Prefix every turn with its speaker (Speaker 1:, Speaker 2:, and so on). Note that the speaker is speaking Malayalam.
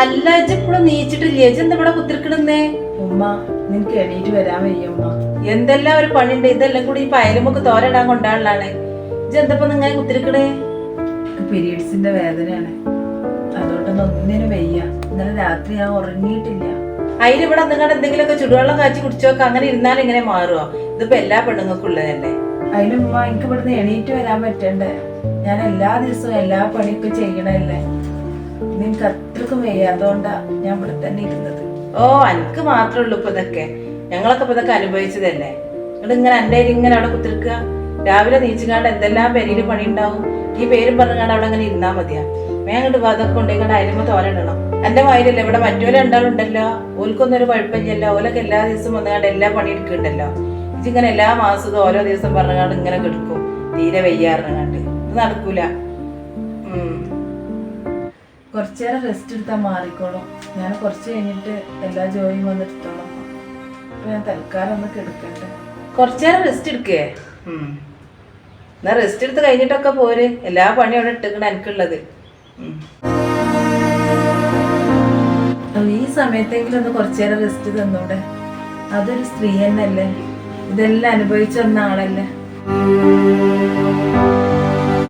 Speaker 1: അല്ല ഇജ്ജ് ഇപ്പോഴും നീച്ചിട്ടില്ലേ? ഇജ്ജ് എന്താ ഇവിടെ കുത്തിരിക്കണെന്നേ?
Speaker 2: ഉമ്മ നിനക്ക് എണീറ്റ് വരാൻ വയ്യ ഉമ്മ.
Speaker 1: എന്തെല്ലാം ഒരു പണിയുണ്ട്? ഇതെല്ലാം കൂടി ഈ പയലുമൊക്കെ തോരടാൻ കൊണ്ടാളാണ് ഇജ്ജ് എന്തപ്പോ നിങ്ങനെ കുത്തിരിക്കണേ?
Speaker 2: പീരീഡ്സിന്റെ വേദനയാണ്. അതുകൊണ്ടൊന്നും ഒന്നിനും വയ്യ. ഇന്നലെ രാത്രി ഞാൻ ഉറങ്ങിയിട്ടില്ല.
Speaker 1: അതിന് ഇവിടെ നിങ്ങളുടെ എന്തെങ്കിലുമൊക്കെ ചുടുവെള്ളം കാച്ചി കുടിച്ചോക്കെ അങ്ങനെ ഇരുന്നാൽ ഇങ്ങനെ മാറുമോ ഇതിപ്പോ എല്ലാ പെണ്ണുങ്ങൾക്കും ഉള്ളതല്ലേ
Speaker 2: അതിലുമ്മ ഉമ്മ എനിക്ക് ഇവിടുന്ന് എണീറ്റ് വരാൻ പറ്റണ്ടേ? ഞാൻ എല്ലാ ദിവസവും എല്ലാ പണിയൊക്കെ ചെയ്യണല്ലേ നിനക്ക് അത്രക്കും വയ്യാത്തോണ്ടാ ഞാൻ ഇവിടെ തന്നെ ഇരുന്നത്.
Speaker 1: ഓ എനിക്ക് മാത്രമേ ഉള്ളൂ ഇപ്പൊ ഇതൊക്കെ. ഞങ്ങളൊക്കെ ഇപ്പൊ ഇതൊക്കെ അനുഭവിച്ചതല്ലേ? നിങ്ങൾ ഇങ്ങനെ കയ്യിൽ ഇങ്ങനെ അവിടെ കുത്തിരിക്കുക രാവിലെ നീച്ചുകാണ്ട് എന്തെല്ലാം പെരിയിൽ പണി ഉണ്ടാവും ഈ പേരും പറഞ്ഞാണ്ട് അവിടെ അങ്ങനെ ഇരുന്നാ മതിയാ. മേങ്ങോട്ട് അതൊക്കെ ഉണ്ടെങ്കിൽ അരിമ തോരണ്ടണം. എന്റെ വായിലല്ലേ ഇവിടെ മറ്റോലെ ഉണ്ടാവുണ്ടല്ലോ ഓൽക്കൊന്നും ഒരു കുഴപ്പമില്ലല്ലോ. ഓലൊക്കെ എല്ലാ ദിവസവും വന്നുകൊണ്ട് എല്ലാ പണി എടുക്കുന്നുണ്ടല്ലോ. ഇതിങ്ങനെ എല്ലാ മാസവും ഓരോ ദിവസം പറഞ്ഞുകൊണ്ട് ഇങ്ങനെ കിടക്കും. തീരെ വയ്യാറിഞ്ഞാണ്ട് ഇത് നടക്കൂല. ഉം.
Speaker 2: കുറച്ചു നേരം റെസ്റ്റ് എടുത്താൽ മാറിക്കോളും. ഞാൻ കുറച്ച് കഴിഞ്ഞിട്ട് എല്ലാ ജോലിയും വന്നിട്ടോളാം അപ്പൊ ഞാൻ തൽക്കാലം ഒന്ന് കിടക്കട്ടെ.
Speaker 1: കുറച്ചേരം റെസ്റ്റ് എടുക്കേ? എന്നാ റെസ്റ്റ് എടുത്ത് കഴിഞ്ഞിട്ടൊക്കെ പോര്. എല്ലാ പണിയും അവിടെ ഇട്ടിക്കണ എനിക്കുള്ളത്.
Speaker 2: ഈ സമയത്തെങ്കിലും ഒന്ന് കുറച്ചു നേരം റെസ്റ്റ് തന്നൂടെ? അതൊരു സ്ത്രീ തന്നെയല്ലേ? ഇതെല്ലാം അനുഭവിച്ചു വന്ന ആളല്ലേ?